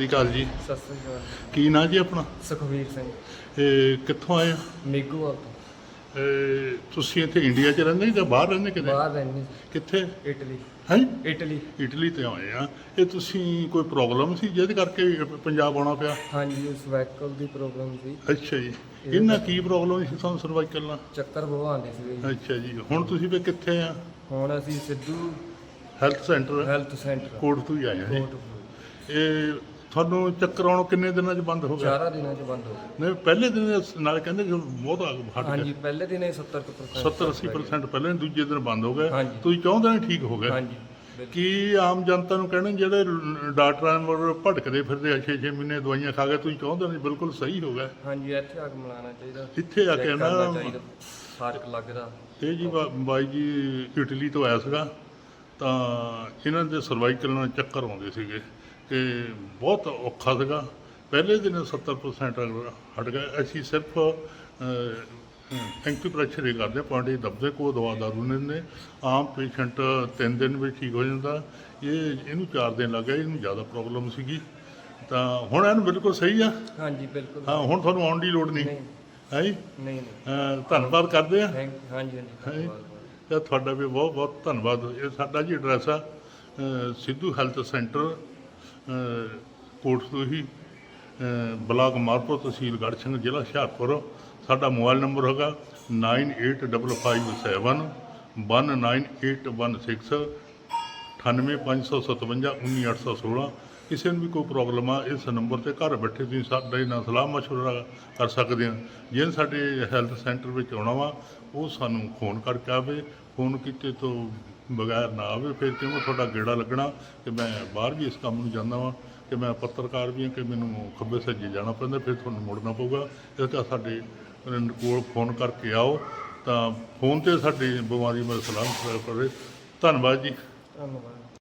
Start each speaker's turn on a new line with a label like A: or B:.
A: ਸ਼੍ਰੀ ਅਕਾਲ ਜੀ।
B: ਸਤਿ ਸ੍ਰੀ ਅਕਾਲ।
A: ਕੀ ਨਾਂ ਜੀ ਆਪਣਾ?
B: ਸੁਖਵੀਰ ਸਿੰਘ।
A: ਇਹ ਕਿੱਥੋਂ ਆਏ ਆ
B: ਮੇਗੂਵਾਲ ਤੋਂ
A: ਇਹ ਤੁਸੀਂ ਇੱਥੇ ਇੰਡੀਆ 'ਚ ਰਹਿੰਦੇ ਜਾਂ ਬਾਹਰ ਰਹਿੰਦੇ ਕਿਤੇ?
B: ਬਾਹਰ ਰਹਿੰਦੇ
A: ਕਿੱਥੇ?
B: ਇਟਲੀ।
A: ਹੈ?
B: ਇਟਲੀ।
A: ਇਟਲੀ ਤੇ ਆਏ ਆ। ਇਹ ਤੁਸੀਂ ਕੋਈ ਪ੍ਰੋਬਲਮ ਸੀ ਜਿਹਦੇ ਕਰਕੇ ਪੰਜਾਬ ਆਉਣਾ ਪਿਆ?
B: ਹਾਂਜੀ ਉਸ ਵੈਕਲ ਦੀ ਪ੍ਰੋਬਲਮ ਸੀ।
A: ਅੱਛਾ ਜੀ। ਇਹਨਾਂ ਕੀ ਪ੍ਰੋਬਲਮ ਸੀ ਤੁਹਾਨੂੰ ਸਰਵਾਈਕਲ ਨਾਲ?
B: ਚੱਕਰ ਸੀਗੇ ਜੀ।
A: ਅੱਛਾ ਜੀ। ਹੁਣ ਤੁਸੀਂ ਵੀ ਕਿੱਥੇ ਆ?
B: ਹੁਣ ਅਸੀਂ Sidhu
A: health centre.
B: Health centre.
A: ਕੋਟ ਤੋਂ ਹੀ ਆਏ ਆ ਜੀ।
B: ਕੋਟ
A: ਇਹ ਤੁਹਾਨੂੰ ਚੱਕਰ ਆਉਣ ਕਿੰਨੇ ਦਿਨਾਂ 'ਚ ਬੰਦ ਹੋ ਗਿਆ?
B: ਚਾਰਾਂ ਦਿਨਾਂ ਚ ਬੰਦ ਹੋ ਗਿਆ।
A: ਨਹੀਂ ਪਹਿਲੇ ਦਿਨ ਨਾਲ ਕਹਿੰਦੇ ਕਿ ਬਹੁਤ ਆ- ਹਟ ਗਿਆ।
B: ਹਾਂਜੀ ਪਹਿਲੇ ਦਿਨ ਇਹ 70%
A: 70 80% ਪਹਿਲੇ ਦੂਜੇ ਦਿਨ ਬੰਦ ਹੋ ਗਿਆ। ਤੁਸੀਂ ਚਾਹੁੰਦੇ ਨੇ ਠੀਕ ਹੋ ਗਿਆ?
B: ਹਾਂਜੀ।
A: ਕੀ ਆਮ ਜਨਤਾ ਨੂੰ ਕਹਿਣਾ ਜਿਹੜੇ ਡਾਕਟਰਾਂ ਮਰ ਭਟਕਦੇ ਫਿਰਦੇ 6-6 ਮਹੀਨੇ ਦਵਾਈਆਂ ਖਾ ਕੇ ਤੁਸੀਂ ਚਾਹੁੰਦੇ ਨੇ ਬਿਲਕੁਲ ਸਹੀ ਹੋ ਗਿਆ?
B: ਹਾਂਜੀ ਇੱਥੇ ਆ ਕੇ ਮਿਲਾਉਣਾ ਚਾਹੀਦਾ।
A: ਇੱਥੇ ਆ ਕੇ ਨਾ
B: ਫ਼ਰਕ ਲੱਗਦਾ।
A: ਇਹ ਜੀ ਬਾਈ ਜੀ ਇਟਲੀ ਤੋਂ ਆਇਆ ਸੀਗਾ। ਤਾਂ ਇਹਨਾਂ ਦੇ ਸਰਵਾਈਕਲ ਨਾਲ ਚੱਕਰ ਆਉਂਦੇ ਸੀਗੇ ਕਿ ਬਹੁਤ ਔਖਾ ਸੀਗਾ। ਪਹਿਲੇ ਦਿਨ 70% ਹਟ ਗਿਆ ਅਸੀਂ ਸਿਰਫ ਐਂਕੂਪ੍ਰੈਸ਼ਰ ਹੀ ਕਰਦੇ ਪੁਆਇੰਟ ਦਬਦੇ ਕੋ ਦਵਾ ਦਾਰੂ ਨੇ ਆਮ ਪੇਸ਼ੈਂਟ ਤਿੰਨ ਦਿਨ ਵਿੱਚ ਠੀਕ ਹੋ ਜਾਂਦਾ। ਇਹ ਇਹਨੂੰ 4 ਦਿਨ ਲੱਗ ਗਏ ਇਹਨੂੰ ਜ਼ਿਆਦਾ ਪ੍ਰੋਬਲਮ ਸੀਗੀ। ਤਾਂ ਹੁਣ ਇਹਨੂੰ ਬਿਲਕੁਲ ਸਹੀ ਆ?
B: ਹਾਂਜੀ ਬਿਲਕੁਲ।
A: ਹਾਂ ਹੁਣ ਤੁਹਾਨੂੰ ਆਉਣ ਦੀ ਲੋੜ ਨਹੀਂ? ਹੈ
B: ਨਹੀਂ ਨਹੀਂ।
A: ਧੰਨਵਾਦ ਕਰਦੇ ਆ।
B: ਥੈਂਕ ਹਾਂਜੀ ਹਾਂਜੀ।
A: ਤੇ ਤੁਹਾਡਾ ਵੀ ਬਹੁਤ ਬਹੁਤ ਧੰਨਵਾਦ ਇਹ ਸਾਡਾ ਜੀ ਐਡਰੈਸ ਆ ਸਿੱਧੂ ਹੈਲਥ ਸੈਂਟਰ ਅ, ਕੋਟ ਤੋਂ ਹੀ ਬਲਾਕ ਮਾਰਪੁਰ ਤਹਿਸੀਲ ਗੜ੍ਹਸ਼ੰਕਰ ਜ਼ਿਲ੍ਹਾ ਹੁਸ਼ਿਆਰਪੁਰ ਸਾਡਾ ਮੋਬਾਈਲ ਨੰਬਰ ਹੈਗਾ 985557 19816 98557 19816 ਕਿਸੇ ਨੂੰ ਵੀ ਕੋਈ ਪ੍ਰੋਬਲਮ ਆ, ਇਸ ਨੰਬਰ ਤੇ ਘਰ ਬੈਠੇ ਤੁਸੀਂ ਸਾਡੇ ਨਾਲ ਸਲਾਹ ਮਸ਼ਵਰਾ ਕਰ ਸਕਦੇ ਆ। ਜੇ ਸਾਡੇ ਹੈਲਥ ਸੈਂਟਰ ਵਿੱਚ ਆਉਣਾ ਵਾ, ਉਹ ਸਾਨੂੰ ਫੋਨ ਕਰਕੇ ਆਵੇ ਫੋਨ ਕੀਤੇ ਤੋਂ ਬਗੈਰ ਨਾ ਆਵੇ, ਫਿਰ ਕਿਉਂ ਤੁਹਾਡਾ ਗੇੜਾ ਲੱਗਣਾ ਕਿ ਮੈਂ ਬਾਹਰ ਵੀ ਇਸ ਕੰਮ ਨੂੰ ਜਾਂਦਾ ਵਾਂ, ਕਿ ਮੈਂ ਪੱਤਰਕਾਰ ਵੀ ਹਾਂ ਕਿ ਮੈਨੂੰ ਖੱਬੇ ਸੱਜੇ ਜਾਣਾ ਪੈਂਦਾ, ਫਿਰ ਤੁਹਾਨੂੰ ਮੁੜਨਾ ਪਊਗਾ। ਇਸ ਕਰਕੇ ਸਾਡੇ ਕੋਲ ਫੋਨ ਕਰਕੇ ਆਓ, ਤਾਂ ਫੋਨ ਤੇ ਸਾਡੀ ਬਿਮਾਰੀ ਬਾਰੇ ਸਲਾਹ ਮਸ਼ਵਰਾ ਕਰੇ। ਧੰਨਵਾਦ ਜੀ।
B: ਧੰਨਵਾਦ।